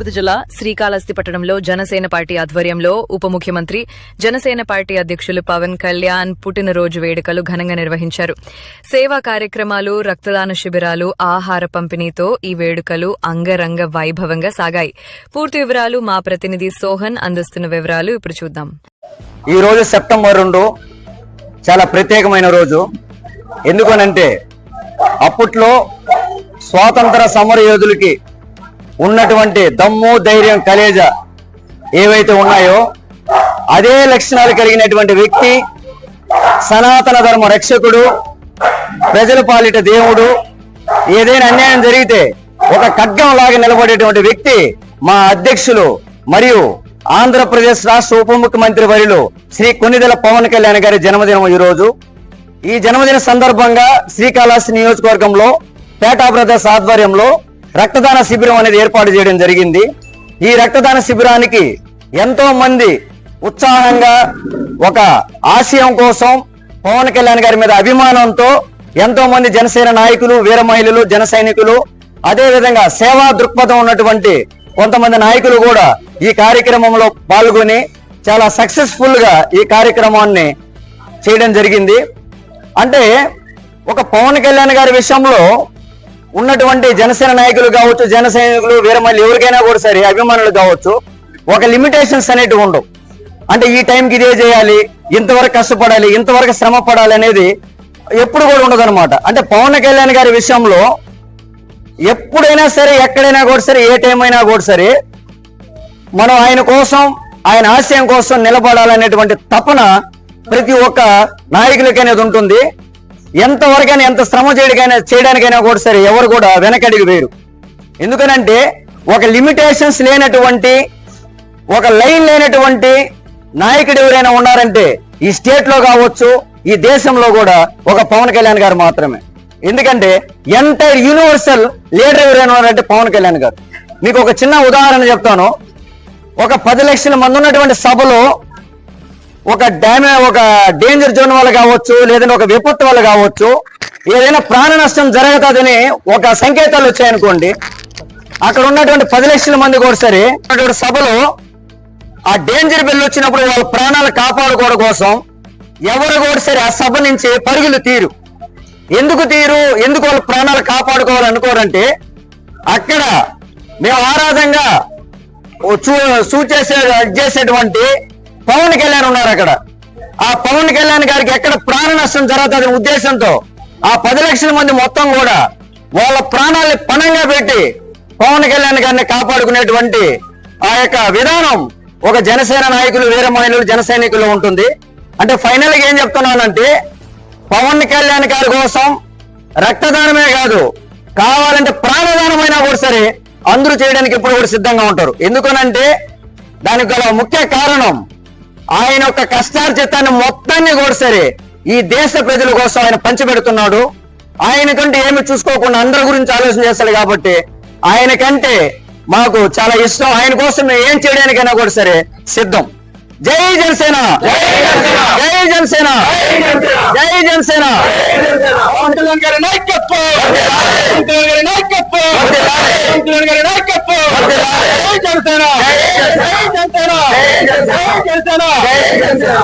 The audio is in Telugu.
తిరుపతి జిల్లా శ్రీకాళహస్తి పట్టణంలో జనసేన పార్టీ ఆధ్వర్యంలో ఉప ముఖ్యమంత్రి జనసేన పార్టీ అధ్యక్షులు పవన్ కళ్యాణ్ పుట్టినరోజు వేడుకలు ఘనంగా నిర్వహించారు. సేవా కార్యక్రమాలు రక్తదాన శిబిరాలు ఆహార పంపిణీతో ఈ వేడుకలు అంగరంగ వైభవంగా సాగాయి. పూర్తి వివరాలు మా ప్రతినిధి సోహన్ అందిస్తున్న వివరాలు ఇప్పుడు చూద్దాం. ఈ రోజు సెప్టెంబర్ రెండు చాలా ప్రత్యేకమైన రోజు. ఎందుకనంటే అప్పట్లో స్వాతంత్ర సమర యోధులకి ఉన్నటువంటి దమ్ము ధైర్యం కలేజ ఏవైతే ఉన్నాయో అదే లక్షణాలు కలిగినటువంటి వ్యక్తి సనాతన ధర్మ రక్షకుడు ప్రజల పాలిట దేవుడు ఏదైనా అన్యాయం జరిగితే ఒక ఖడ్గం లాగా నిలబడేటువంటి వ్యక్తి మా అధ్యక్షులు మరియు ఆంధ్రప్రదేశ్ రాష్ట్ర ఉప ముఖ్యమంత్రి వర్యులు శ్రీ కొన్నిదెల పవన్ కళ్యాణ్ గారి జన్మదినం ఈ రోజు ఈ జన్మదిన సందర్భంగా శ్రీకాళహస్తి నియోజకవర్గంలో పేటా బ్రదర్స్ ఆధ్వర్యంలో రక్తదాన శిబిరం అనేది ఏర్పాటు చేయడం జరిగింది. ఈ రక్తదాన శిబిరానికి ఎంతో మంది ఉత్సాహంగా ఒక ఆశయం కోసం పవన్ కళ్యాణ్ గారి మీద అభిమానంతో ఎంతో మంది జనసేన నాయకులు వీర మహిళలు జన సైనికులు అదేవిధంగా సేవా దృక్పథం ఉన్నటువంటి కొంతమంది నాయకులు కూడా ఈ కార్యక్రమంలో పాల్గొని చాలా సక్సెస్ఫుల్గా ఈ కార్యక్రమాన్ని చేయడం జరిగింది. అంటే ఒక పవన్ కళ్యాణ్ గారి విషయంలో ఉన్నటువంటి జనసేన నాయకులు కావచ్చు జన సైనికులు వీరమల్లి ఎవరికైనా కూడా సరే అభిమానులు కావచ్చు ఒక లిమిటేషన్స్ అనేటివి ఉండవు. అంటే ఈ టైంకి ఇదే చేయాలి ఇంతవరకు కష్టపడాలి ఇంతవరకు శ్రమ పడాలి అనేది ఎప్పుడు కూడా ఉండదు అంటే పవన్ కళ్యాణ్ గారి విషయంలో ఎప్పుడైనా సరే ఎక్కడైనా కూడా సరే ఏ టైం అయినా కూడా సరే మనం ఆయన కోసం ఆయన ఆశయం కోసం నిలబడాలనేటువంటి తపన ప్రతి ఒక్క నాయకులకి అనేది ఉంటుంది. ఎంతవరకైనా ఎంత శ్రమ చేయడానికైనా చేయడానికైనా కూడా సరే ఎవరు కూడా వెనకడిగి వేరు ఎందుకనంటే ఒక లిమిటేషన్స్ లేనటువంటి ఒక లైన్ లేనటువంటి నాయకుడు ఎవరైనా ఉన్నారంటే ఈ స్టేట్లో కావచ్చు ఈ దేశంలో కూడా ఒక పవన్ కళ్యాణ్ గారు మాత్రమే. ఎందుకంటే ఎంటైర్ యూనివర్సల్ లీడర్ ఎవరైనా ఉన్నారంటే పవన్ కళ్యాణ్ గారు. మీకు ఒక చిన్న ఉదాహరణ చెప్తాను. ఒక పది లక్షల మంది ఉన్నటువంటి సభలో ఒక డ్యామే ఒక డేంజర్ జోన్ వల్ల కావచ్చు లేదంటే ఒక విపత్తు వల్ల కావచ్చు ఏదైనా ప్రాణ నష్టం జరుగుతుందని ఒక సంకేతాలు వచ్చాయనుకోండి. అక్కడ ఉన్నటువంటి పది లక్షల మంది కూడా సరే సభలో ఆ డేంజర్ బిల్ వచ్చినప్పుడు వాళ్ళ ప్రాణాలు కాపాడుకోవడం కోసం ఎవరు కూడా సరే ఆ సభ నుంచి పరుగులు తీరు. ఎందుకు తీరు? ఎందుకు వాళ్ళ ప్రాణాలు కాపాడుకోవాలనుకోరంటే అక్కడ మేము ఆరాధంగా చూ చూ సూచేసే చేసేటువంటి పవన్ కళ్యాణ్ ఉన్నారు అక్కడ. ఆ పవన్ కళ్యాణ్ గారికి ఎక్కడ ప్రాణ నష్టం జరుగుతుంది ఉద్దేశంతో ఆ పది లక్షల మంది మొత్తం కూడా వాళ్ళ ప్రాణాలని పణంగా పెట్టి పవన్ కళ్యాణ్ గారిని కాపాడుకునేటువంటి ఆ యొక్క విధానం ఒక జనసేన నాయకులు వీర మహిళలు జన సైనికులు ఉంటుంది. అంటే ఫైనల్గా ఏం చెప్తున్నానంటే పవన్ కళ్యాణ్ గారి కోసం రక్తదానమే కాదు కావాలంటే ప్రాణదానమైనా కూడా సరే అందరూ చేయడానికి ఎప్పుడు కూడా సిద్ధంగా ఉంటారు. ఎందుకనంటే దానికి గల ముఖ్య కారణం ఆయన యొక్క కష్టార్జితాన్ని మొత్తాన్ని కూడా సరే ఈ దేశ ప్రజల కోసం ఆయన పంచిపెడుతున్నాడు. ఆయనకంటే ఏమి చూసుకోకుండా అందరి గురించి ఆలోచన చేస్తాడు కాబట్టి ఆయనకంటే మాకు చాలా ఇష్టం. ఆయన కోసం మేము ఏం చేయడానికైనా కూడా సరే సిద్ధం. జై జనసేన! జై జనసేన! జై జనసేన! నాయకత్వం! జనసేన! జై జనసేన జై జనసేన